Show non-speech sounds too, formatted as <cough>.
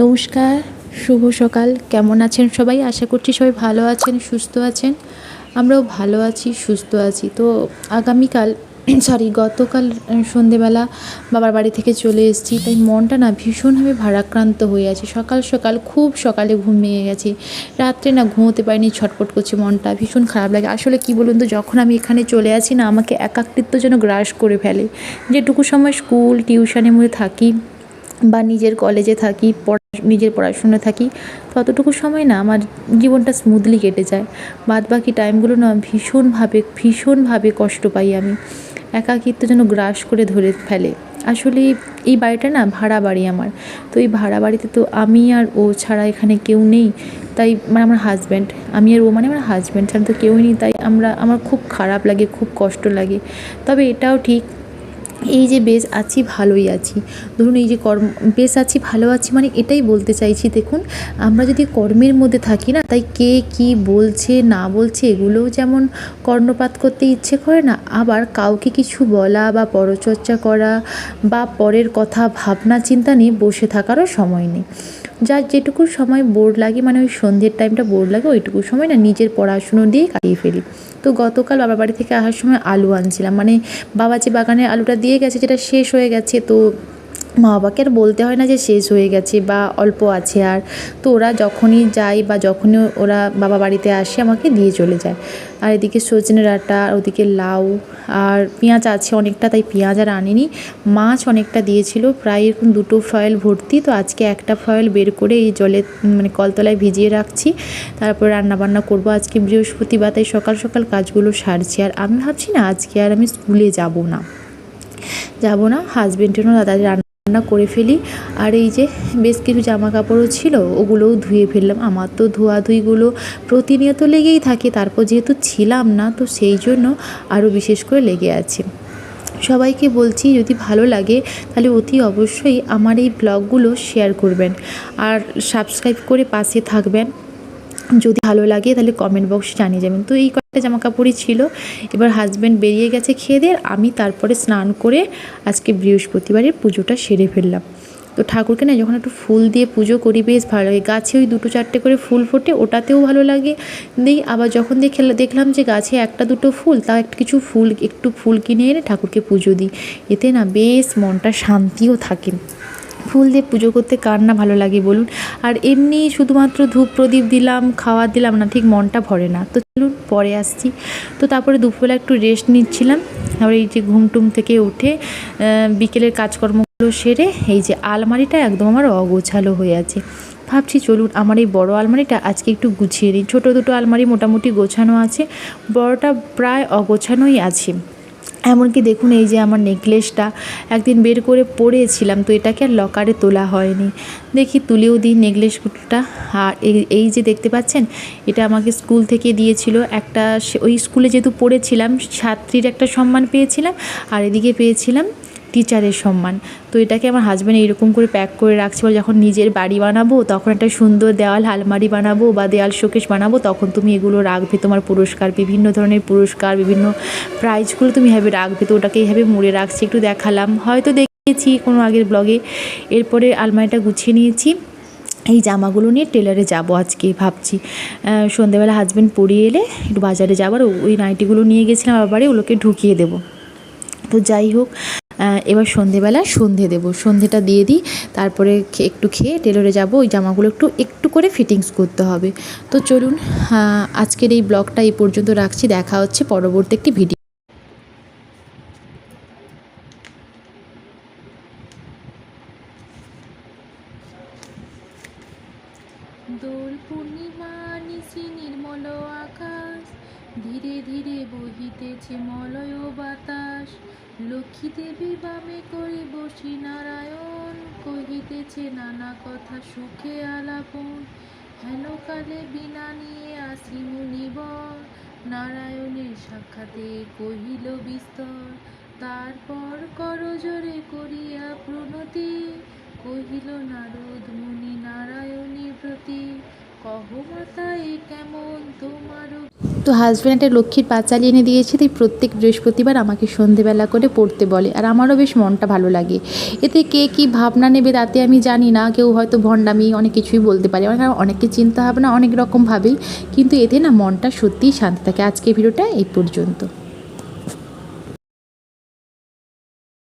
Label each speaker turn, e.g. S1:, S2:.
S1: নমস্কার, শুভ সকাল। কেমন আছেন সবাই? আশা করছি সবাই ভালো আছেন, সুস্থ আছেন। আমরাও ভালো আছি, সুস্থ আছি। তো আগামীকাল <clears throat> সরি গতকাল সন্ধেবেলা বাবার বাড়ি থেকে চলে এসেছি। তাই মনটা না ভীষণভাবে ভারাক্রান্ত হয়ে আছে। সকাল সকাল খুব সকালে ঘুমিয়ে গেছি। রাত্রে না ঘুমোতে পারিনি, ছটপট করছে মনটা। ভীষণ খারাপ লাগে। আসলে কি বলুন তো, যখন আমি এখানে চলে আসি না, আমাকে একাকৃত্ব যেন গ্রাস করে ফেলে। যেটুকু সময় স্কুল, টিউশনের মধ্যে থাকি বা নিজের কলেজে থাকি নিজের পড়াশুনো থাকি, ততটুকু সময় না, আমার জীবনটা স্মুথলি কেটে যায়। বাদ বাকি টাইমগুলো না ভীষণভাবে ভীষণভাবে কষ্ট পাই আমি। একাকিত্ব যেন গ্রাস করে ধরে ফেলে। আসলে এই বাড়িটা না ভাড়া বাড়ি আমার। তো এই ভাড়া বাড়িতে তো আমি আর ও ছাড়া এখানে কেউ নেই। তাই মানে আমার হাজব্যান্ড আমি আর ও মানে আমার হাজব্যান্ড ছাড়া তো কেউই নেই। তাই আমরা, আমার খুব খারাপ লাগে, খুব কষ্ট লাগে। তবে এটাও ঠিক এই যে বেশ আছি, ভালোই আছি। ধরুন এই যে কর্ম, বেশ আছি, ভালো আছি মানে এটাই বলতে চাইছি, দেখুন, আমরা যদি কর্মের মধ্যে থাকি না, তাই কে কি বলছে, না বলছে, এগুলোও যেমন কর্ণপাত করতে ইচ্ছে করে না, আবার কাউকে কিছু বলা বা পরচর্চা করা বা পরের কথা, ভাবনা, চিন্তা নিয়ে বসে থাকারও সময় নেই। যার যেটুকু সময় বোর্ড লাগে মানে ওই সন্ধ্যের টাইমটা বোর্ড লাগে, ওইটুকু সময় না নিজের পড়াশুনো দিয়ে কাটিয়ে ফেলি। তো গতকাল বাবার বাড়ি থেকে আসার সময় আলু আনছিলাম। মানে বাবা যে বাগানের আলুটা দিয়ে গেছে, যেটা শেষ হয়ে গেছে, তো মা বাবাকে আর বলতে হয় না যে শেষ হয়ে গেছে বা অল্প আছে আর। তো ওরা যখনই যায় বা যখনই ওরা বাবা বাড়িতে আসে, আমাকে দিয়ে চলে যায়। আর এদিকে সজনে ডাঁটা ওদিকে লাউ, আর পেঁয়াজ আছে অনেকটা, তাই পেঁয়াজ আর আনিনি। মাছ অনেকটা দিয়েছিল, প্রায় এরকম দুটো ফয়েল ভর্তি। তো আজকে একটা ফয়েল বের করে এই জলে মানে কলতলায় ভিজিয়ে রাখছি। তারপর রান্নাবান্না করব। আজকে বৃহস্পতিবার, তাই সকাল সকাল কাজগুলো সারছি। আর আমি ভাবছি না আজকে আর আমি স্কুলে যাব না। যাব না হাজবেন্ডেরও তাড়াতাড়ি রান্না করে ফেলি। আর এই যে বেশ কিছু জামা কাপড়ও ছিল, ওগুলোও ধুয়ে ফেললাম। আমার তো ধোয়াধুয়িগুলো প্রতিনিয়ত লেগেই থাকে, তারপর যেহেতু ছিলাম না, তো সেই জন্য আরও বিশেষ করে লেগে আছে। সবাইকে বলছি, যদি ভালো লাগে, তাহলে অতি অবশ্যই আমার এই ব্লগগুলো শেয়ার করবেন। আর সাবস্ক্রাইব করে পাশে থাকবেন। যদি ভালো লাগে, তাহলে কমেন্ট বক্সে জানিয়ে যাবেন। তো এই কয়েকটা জামা কাপড়ই ছিল। এবার হাজব্যান্ড বেরিয়ে গেছে খেয়ে দিয়ে, আমি তারপরে স্নান করে আজকে বৃহস্পতিবারের পুজোটা সেরে ফেললাম। তো ঠাকুরকে না যখন একটু ফুল দিয়ে পুজো করি, বেশ ভালো লাগে। গাছে ওই দুটো চারটে করে ফুল ফোটে, ওটাতেও ভালো লাগে। দিই আবার যখন দেখে, দেখলাম যে গাছে একটা দুটো ফুল, তাও একটু কিছু ফুল, একটু ফুল কিনে এনে ঠাকুরকে পুজো দিই। এতে না বেশ মনটা শান্তিও থাকে। ফুল দিয়ে পুজো করতে কার না ভালো লাগে বলুন? আর এমনি শুধুমাত্র ধূপ প্রদীপ দিলাম, খাওয়া দিলাম না, ঠিক মনটা ভরে না। তো চলুন, পরে আসছি। তো তারপরে দুপুরবেলা একটু রেস্ট নিচ্ছিলাম। তারপরে এই যে ঘুম টুম থেকে উঠে বিকেলের কাজকর্মগুলো সেরে এই যে আলমারিটা একদম আমার অগোছালো হয়ে আছে। ভাবছি চলুন, আমার এই বড় আলমারিটা আজকে একটু গুছিয়ে নিই। ছোটো দুটো আলমারি মোটামুটি গোছানো আছে, বড়টা প্রায় অগোছানোই আছে। এমনকি দেখুন এই যে আমার নেকলেসটা একদিন বের করে পড়েছিলাম তো এটাকে আর লকারে তোলা হয়নি। দেখি তুলেও দিই নেকলেসটা আর এই যে দেখতে পাচ্ছেন, এটা আমাকে স্কুল থেকে দিয়েছিল একটা ওই স্কুলে যেহেতু পড়েছিলাম, ছাত্রীর একটা সম্মান পেয়েছিলাম, আর এদিকে পেয়েছিলাম টিচারের সম্মান। তো এটাকে আমার হাজব্যান্ড এইরকম করে প্যাক করে রাখছে বলে যখন নিজের বাড়ি বানাবো, তখন একটা সুন্দর দেওয়াল আলমারি বানাবো বা দেওয়াল শোকেশ বানাবো, তখন তুমি এগুলো রাখবে। তোমার পুরস্কার, বিভিন্ন ধরনের পুরস্কার, বিভিন্ন প্রাইজগুলো তুমি এভাবে রাখবে। তো ওটাকে এইভাবে মুড়ে রাখছি, একটু দেখালাম। হয়তো দেখেছি কোনো আগের ব্লগে এরপরে আলমারিটা গুছিয়ে নিয়েছি। এই জামাগুলো নিয়ে টেলারে যাব আজকে, ভাবছি। সন্ধেবেলা হাজব্যান্ড পরিয়ে এলে একটু বাজারে যাবার ওই নাইটিগুলো নিয়ে গেছিলাম, আবারে ওগুলোকে ঢুকিয়ে দেবো। তো যাই হোক এবার সন্ধেবেলা সন্ধে দেবো। সন্ধেটা দিয়ে দিই, তারপরে একটু খেয়ে টেলরে যাব, ওই জামাগুলো একটু একটু করে ফিটিংস করতে হবে। তো চলুন আজকের এই ব্লগটা এই পর্যন্ত রাখছি, দেখা হচ্ছে পরবর্তী একটি ভিডিও।
S2: দোল পূর্ণিমা নিশি নির্মল আকাশ ধীরে ধীরে বহিতেছে মলয় বাতাস। লক্ষ্মী দেবী বামে করে বসি নারায়ণ কহিতেছে, নানা কথা সুখে আলাপন। হেন কালে বিনা নিয়ে আসি মুনিবর নারায়ণের সাক্ষাতে কহিল বিস্তর, তারপর করজোরে করিয়া
S1: তো হাজব্যান্ড একটা লক্ষ্মীর পাঁচালি এনে দিয়েছে, তাই প্রত্যেক বৃহস্পতিবার আমাকে সন্ধেবেলা করে পড়তে বলে। আর আমারও বেশ মনটা ভালো লাগে। এতে কে কী ভাবনা নেবে তাতে আমি জানি না, কেউ হয়তো ভণ্ডামি অনেক কিছুই বলতে পারে। অনেকে চিন্তা ভাবনা অনেক রকমভাবেই, কিন্তু এতে না মনটা সত্যিই শান্তি থাকে। আজকে ভিডিওটা এই পর্যন্ত।